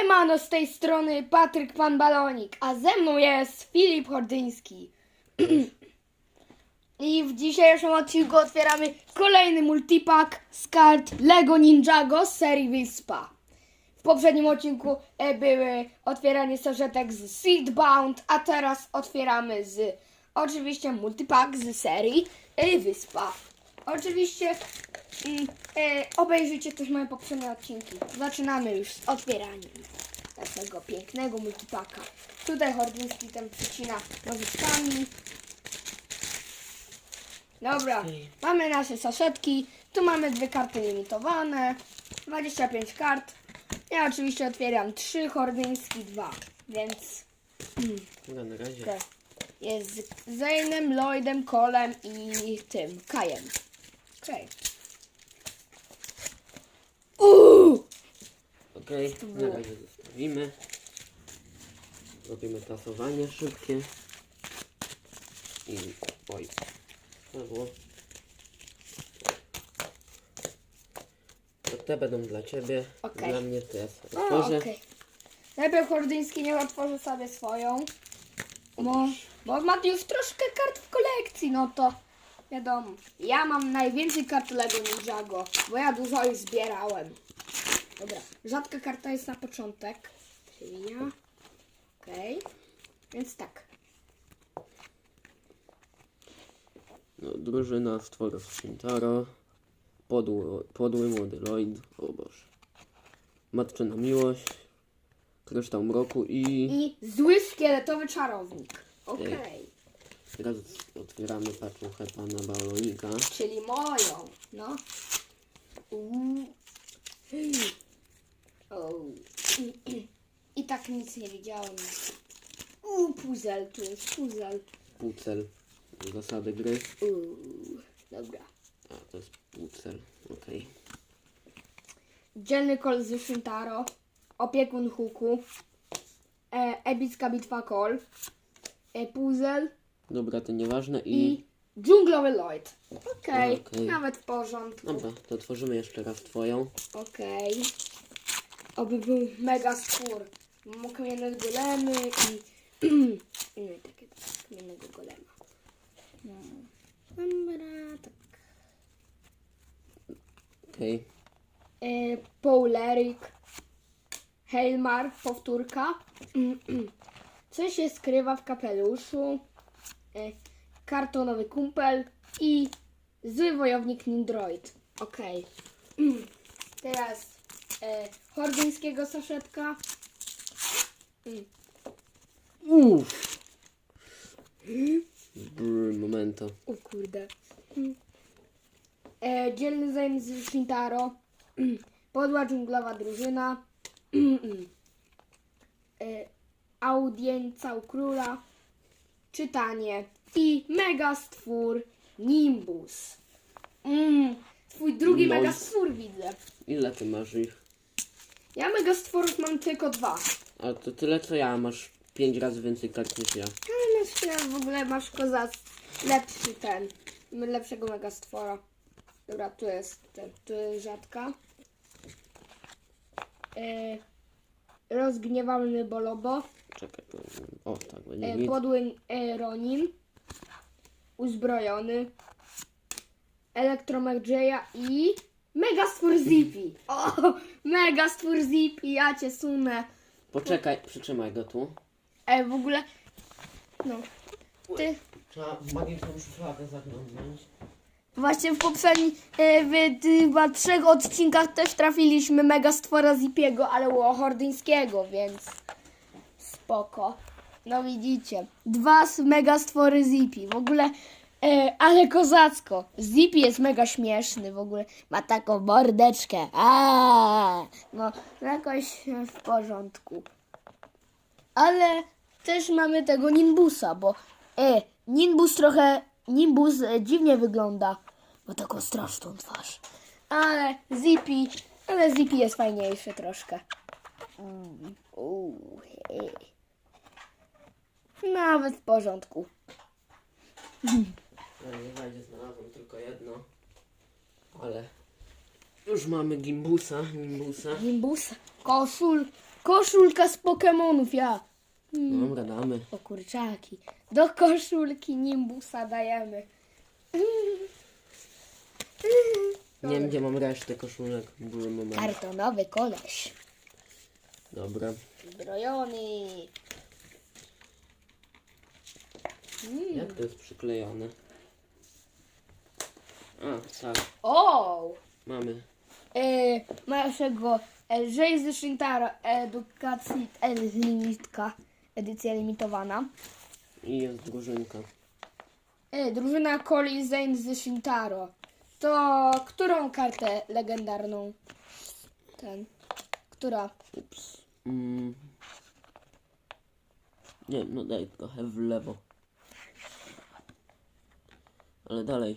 Siemano z tej strony Patryk Pan Balonik, a ze mną jest Filip Hordyński. I w dzisiejszym odcinku otwieramy kolejny multipack z kart Lego Ninjago z serii Wyspa. W poprzednim odcinku e, były otwieranie sarzetek z Seedbound, a teraz otwieramy z oczywiście multipack z serii e, Wyspa. Oczywiście mm, e, obejrzyjcie też moje poprzednie odcinki. Zaczynamy już z otwieraniem naszego pięknego multipaka. Tutaj Hordyński ten przycina nożyczkami. Dobra, mamy nasze saszetki. Tu mamy dwie karty limitowane. 25 kart. Ja oczywiście otwieram 3, Hordyński 2. Więc No na razie. jest z Zainem, Lloydem, Colem i tym, Kajem. Okej. Uuu! Okej, na razie zostawimy. Robimy tasowanie szybkie. I oj. To było. To te będą dla ciebie. Okej. Dla mnie to ja sobie O, otworzę. okej. Najpierw Hordyński nie otworzy sobie swoją. Bo, bo ma już troszkę kart w kolekcji, no to wiadomo. Ja mam najwięcej kart Lego Ninjago, bo ja dużo ich zbierałem. Dobra, rzadka karta jest na początek. Przewinia. Okej. Więc tak. No, drużyna stworów Shintaro. Podły, podły młody Lloyd. O Boże. Matczyna miłość. Kryształ mroku i I zły szkieletowy czarownik. Okej. teraz otwieramy paczuchę pana balonika. Czyli moją. No. Uuu. I tak nic nie widziałem. Uuu, puzzle, tu jest puzzle. Pucel. Zasady gry. Uuu. Dobra. A, to jest pucel. Okej. Dzielny kol z Shintaro. Opiekun Huku. E, epicka bitwa kol. E, puzzle. Dobra, to nieważne i... I dżunglowy Lloyd. Okej. Okej. Nawet w porządku. Dobra, to otworzymy jeszcze raz twoją. Okej. Oby był mega skór. Mam kamienne golemy i... Nie, takie kamiennego golema. No. Dobra, tak. Okej. E, Poulerik. Heilmar, powtórka. Co się skrywa w kapeluszu? E, kartonowy kumpel i zły wojownik Nindroid. Okej. Teraz e, hordyńskiego saszetka. Uff. Brr, momento. O kurde. E, dzielny zajem z Shintaro. Podła dżunglowa drużyna. e, audiencja u króla. Czytanie. I mega stwór Nimbus. Mm, twój drugi Nice. mega stwór widzę. Ile ty masz ich? Ja mega stworów mam tylko dwa. A to tyle co ja, masz pięć razy więcej kart niż ja. Ale myślę, w ogóle masz kozac lepszy ten. Lepszego mega stwora. Dobra, tu jest ten, tu jest rzadka. E, rozgniewany Bolobo. Czekaj, to... o tak, będzie git. podły Ronin. Uzbrojony. Elektromech Jaya i mega stwór Zippy. O, mega stwór Zippy, ja cię sunę. Poczekaj, przytrzymaj go tu. E, w ogóle, no, ty... Trzeba w magiczną szufladę zaglądnąć. Właśnie w poprzednich, e, w chyba trzech odcinkach też trafiliśmy mega stwora Zipiego, ale było hordyńskiego, więc spoko. No widzicie, dwa s- mega stwory Zipi, w ogóle, e, ale kozacko. Zipi jest mega śmieszny w ogóle, ma taką mordeczkę, a no jakoś w porządku. Ale też mamy tego Nimbusa, bo e, Nimbus trochę, Nimbus e, dziwnie wygląda, ma taką straszną twarz. Ale Zippy, ale Zippy jest fajniejszy troszkę. Nawet w porządku. Ja nie znajdzie, znalazłem tylko jedno. Ale Już mamy gimbusa, gimbusa. Nimbus, koszul, Koszulka z Pokemonów, ja. Hmm. Dobra, damy. O kurczaki. Do koszulki Nimbusa dajemy. Nie wiem, gdzie mam resztę koszulek. Kartonowy koleś. Dobra. Zbrojony. Jak to jest przyklejone? A, tak. O! Mamy. E, naszego Lżej ze Shintaro Edukacji L Limitka. Edycja limitowana. I jest drużynka. E, drużyna Coli Zane ze Shintaro. To którą kartę legendarną? Ten. Która? Ups. Mm. Nie no daj trochę w lewo. Ale dalej.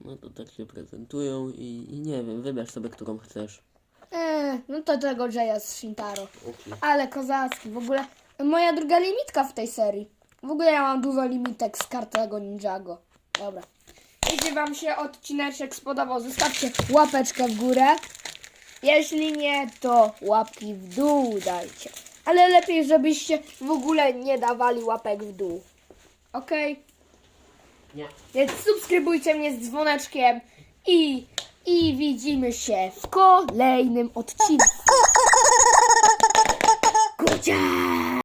No to tak się prezentują i, i nie wiem, wybierz sobie, którą chcesz. E, no to tego Jaya z Shintaro. Okej. Ale kozacki. W ogóle moja druga limitka w tej serii. W ogóle ja mam dużo limitek z kartego Ninjago. Dobra. Jeśli Wam się odcineczek spodobał, zostawcie łapeczkę w górę. Jeśli nie, to łapki w dół dajcie. Ale lepiej, żebyście w ogóle nie dawali łapek w dół. Ok? Nie. Więc subskrybujcie mnie z dzwoneczkiem i, i widzimy się w kolejnym odcinku. Kucia!